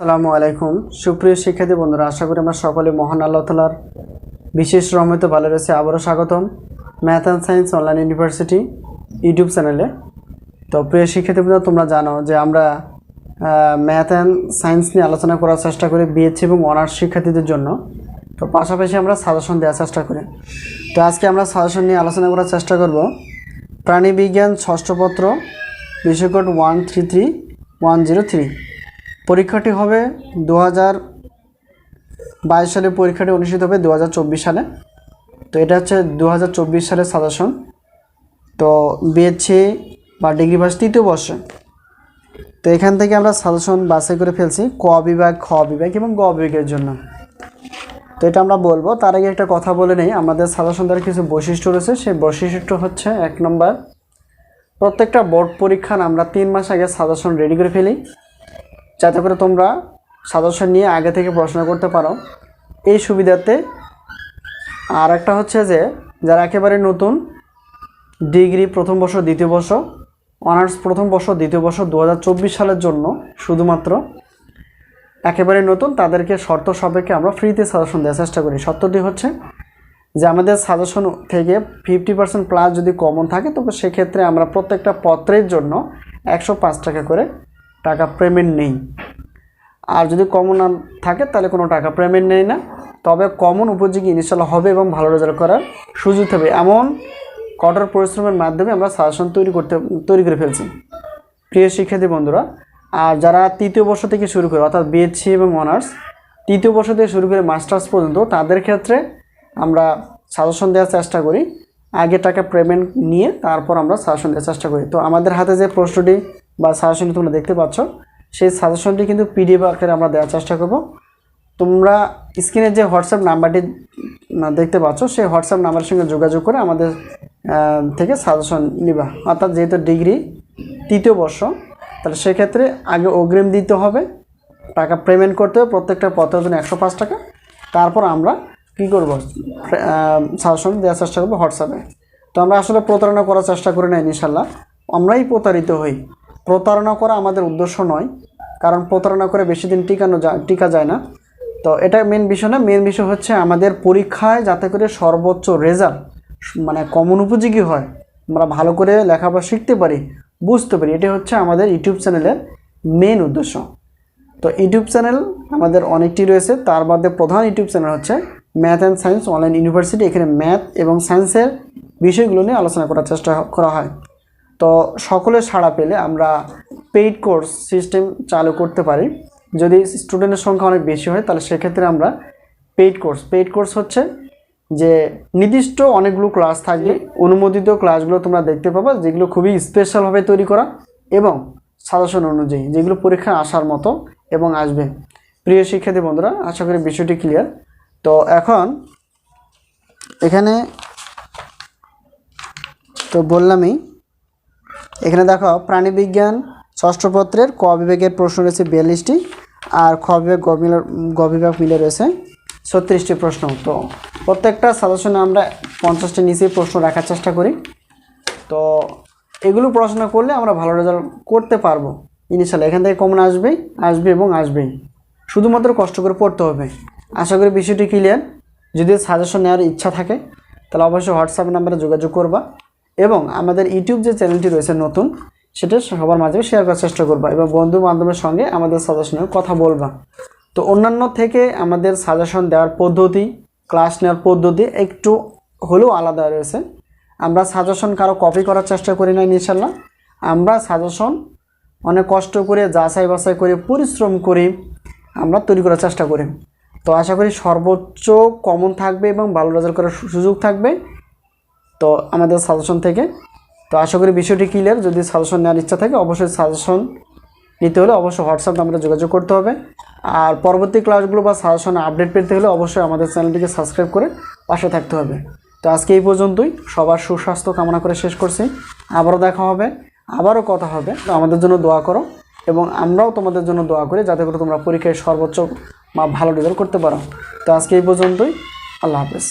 আসসালামু আলাইকুম। সুপ্রিয় শিক্ষার্থী বন্ধুরা, আশা করি আমরা সকলে মহান আল্লাহ তালার বিশেষ রহমতে ভালো রয়েছে। আবারও স্বাগতম math and science online university YouTube চ্যানেলে। তো প্রিয় শিক্ষার্থী বন্ধুরা, তোমরা জানো যে আমরা ম্যাথ অ্যান্ড সায়েন্স নিয়ে আলোচনা করার চেষ্টা করি বিএসসি এবং অনার্স শিক্ষার্থীদের জন্য। তো পাশাপাশি আমরা সাজেশন দেওয়ার চেষ্টা করি। তো আজকে আমরা সাজেশন নিয়ে আলোচনা করার চেষ্টা করব। প্রাণীবিজ্ঞান ষষ্ঠপত্র বিষয়কোড one three three one zero three পরীক্ষাটি হবে দু হাজার বাইশ সালে, পরীক্ষাটি অনুষ্ঠিত হবে দু হাজার চব্বিশ সালে। তো এটা হচ্ছে দু হাজার চব্বিশ সালের সাজেশন। তো বিএসসি বা ডিগ্রি পাস তৃতীয় বর্ষে। তো এখান থেকে আমরা সাজেশন বাছাই করে ফেলছি ক বিভাগ, খ বিভাগ এবং গ বিভাগের জন্য। তো এটা আমরা বলব, তার আগে একটা কথা বলে নেই, আমাদের সাজেশন দ্বারা কিছু বৈশিষ্ট্য রয়েছে, সেই বৈশিষ্ট্য হচ্ছে এক নম্বর, প্রত্যেকটা বোর্ড পরীক্ষার আমরা তিন মাস আগে সাজেশন রেডি করে ফেলি। যাতে করে তোমরা সাজেশন নিয়ে আগে থেকে পড়াশোনা করতে পারো। এই সুবিধাতে আর একটা হচ্ছে যে, যারা একেবারে নতুন, ডিগ্রি প্রথম বর্ষ, দ্বিতীয় বর্ষ, অনার্স প্রথম বর্ষ, দ্বিতীয় বর্ষ দু হাজার চব্বিশ সালের জন্য শুধুমাত্র একেবারে নতুন, তাদেরকে শর্ত সাপেক্ষে আমরা ফ্রিতে সাজেশন দেওয়ার চেষ্টা করি। শর্তটি হচ্ছে যে, আমাদের সাজেশন থেকে ফিফটি পার্সেন্ট প্লাস যদি কমন থাকে, তবে সেক্ষেত্রে আমরা প্রত্যেকটা পত্রের জন্য একশো পাঁচ টাকা করে টাকা পেমেন্ট নেই। আর যদি কমন থাকে, তাহলে কোনো টাকা পেমেন্ট নেই না। তবে কমন উপযোগী ইনশাল্লাহ হবে এবং ভালো রেজাল্ট করার সুযোগ হবে এমন কঠোর পরিশ্রমের মাধ্যমে আমরা সাজেশন তৈরি করতে, তৈরি করে ফেলছি। প্রিয় শিক্ষার্থী বন্ধুরা, আর যারা তৃতীয় বর্ষ থেকে শুরু করে, অর্থাৎ বিএসসি এবং অনার্স তৃতীয় বর্ষ থেকে শুরু করে মাস্টার্স পর্যন্ত তাদের ক্ষেত্রে আমরা সাজেশন দেওয়ার চেষ্টা করি। আগে টাকা পেমেন্ট নিয়ে তারপর আমরা সাজেশন দেওয়ার চেষ্টা করি। তো আমাদের হাতে যে প্রশ্নটি বা সাজেশনটি তোমরা দেখতে পাচ্ছ সেই সাজেশনটি কিন্তু পিডিএফ আকারে আমরা দেওয়ার চেষ্টা করব। তোমরা স্ক্রিনে যে হোয়াটসঅ্যাপ নাম্বারটি দেখতে পাচ্ছ, সেই হোয়াটসঅ্যাপ নাম্বারের সঙ্গে যোগাযোগ করে আমাদের থেকে সাজেশন নিবা। অর্থাৎ যেহেতু ডিগ্রি তৃতীয় বর্ষ, তাহলে সেক্ষেত্রে আগে অগ্রিম দিতে হবে, টাকা পেমেন্ট করতে হবে, প্রত্যেকটা পত্রের জন্য একশো পাঁচ টাকা। তারপর আমরা কী করব? সাজেশন দেওয়ার চেষ্টা করব হোয়াটসঅ্যাপে তো আমরা আসলে প্রতারণা করার চেষ্টা করি না ইনশাল্লাহ আমরাই প্রতারিত হই। প্রতারণা করা আমাদের উদ্দেশ্য নয়, কারণ প্রতারণা করে বেশি দিন টিকানো যায়, টিকা যায় না। তো এটা মেন বিষয় না মেন বিষয় হচ্ছে আমাদের পরীক্ষায় যাতে করে সর্বোচ্চ রেজাল্ট মানে কমন উপযোগী হয়, আমরা ভালো করে লেখাপড়া শিখতে পারি, বুঝতে পারি এটা হচ্ছে আমাদের ইউটিউব চ্যানেলের মেন উদ্দেশ্য। তো ইউটিউব চ্যানেল আমাদের অনেকটি রয়েছে, তার মধ্যে প্রধান ইউটিউব চ্যানেল হচ্ছে math and science online university এখানে ম্যাথ এবং সায়েন্সের বিষয়গুলো নিয়ে আলোচনা করার চেষ্টা করা হয়। তো সকলের সাড়া পেলে আমরা পেইড কোর্স সিস্টেম চালু করতে পারি। যদি স্টুডেন্টের সংখ্যা অনেক বেশি হয়, তাহলে সেক্ষেত্রে আমরা পেইড কোর্স পেইড কোর্স হচ্ছে যে নির্দিষ্ট অনেকগুলো ক্লাস থাকবে, অনুমোদিত ক্লাসগুলো তোমরা দেখতে পাবা, যেগুলো খুবই স্পেশালভাবে তৈরি করা এবং সাজেশন অনুযায়ী যেগুলো পরীক্ষায় আসার মতো এবং আসবে। প্রিয় শিক্ষার্থী বন্ধুরা, আশা করি বিষয়টি ক্লিয়ার তো এখন এখানে তো বললামই এখানে দেখো, প্রাণীবিজ্ঞান ষষ্ঠ পত্রের ক বিভাগের প্রশ্ন রয়েছে বিয়াল্লিশটি আর খ বিভাগ গ বিভাগ মিলে রয়েছে ছত্রিশটি প্রশ্ন। তো প্রত্যেকটা সাজেশনে আমরা পঞ্চাশটি নিচেই প্রশ্ন রাখার চেষ্টা করি। তো এগুলো পড়াশোনা করলে আমরা ভালো রেজাল্ট করতে পারব। ইনশাল্লাহ এখান থেকে কমন আসবেই, আসবে এবং আসবেই। শুধুমাত্র কষ্ট করে পড়তে হবে। আশা করি বিষয়টি ক্লিয়ার যদি সাজেশন নেওয়ার ইচ্ছা থাকে, তাহলে অবশ্যই হোয়াটসঅ্যাপ নাম্বারে যোগাযোগ করবা। এবং আমাদের ইউটিউব যে চ্যানেলটি রয়েছে নতুন, সেটা সবার মাঝে শেয়ার করার চেষ্টা করবা এবং বন্ধু বান্ধবের সঙ্গে আমাদের সাজেশনের কথা বলবা। তো অন্যান্য থেকে আমাদের সাজেশন দেওয়ার পদ্ধতি ক্লাস নেওয়ার পদ্ধতি একটু হলেও আলাদা রয়েছে। আমরা সাজেশন কারও কপি করার চেষ্টা করি না ইনশাল্লাহ আমরা সাজেশন অনেক কষ্ট করে যাচাই বাছাই করে, পরিশ্রম করি আমরা তৈরি করার চেষ্টা করি। তো আশা করি সর্বোচ্চ কমন থাকবে এবং ভালো রেজাল্ট করার সুযোগ থাকবে। তো আমাদের সাজেশন থেকে। তো আশা করি বিষয়টি ক্লিয়ার যদি সাজেশন নেওয়ার ইচ্ছা থাকে, অবশ্যই সাজেশন নিতে হলে অবশ্যই হোয়াটসঅ্যাপ নাম্বারে যোগাযোগ করতে হবে। আর পরবর্তী ক্লাসগুলো বা সাজেশন আপডেট পেতে হলে অবশ্যই আমাদের চ্যানেলটিকে সাবস্ক্রাইব করে পাশে থাকতে হবে। তো আজকে এই পর্যন্তই। সবার সুস্বাস্থ্য কামনা করে শেষ করছি। আবারও দেখা হবে, আবারও কথা হবে। তো আমাদের জন্য দোয়া করো এবং আমরাও তোমাদের জন্য দোয়া করি যাতে করে তোমরা পরীক্ষায় সর্বোচ্চ বা ভালো রেজাল্ট করতে পারো। তো আজকে এই পর্যন্তই। আল্লাহ হাফেজ।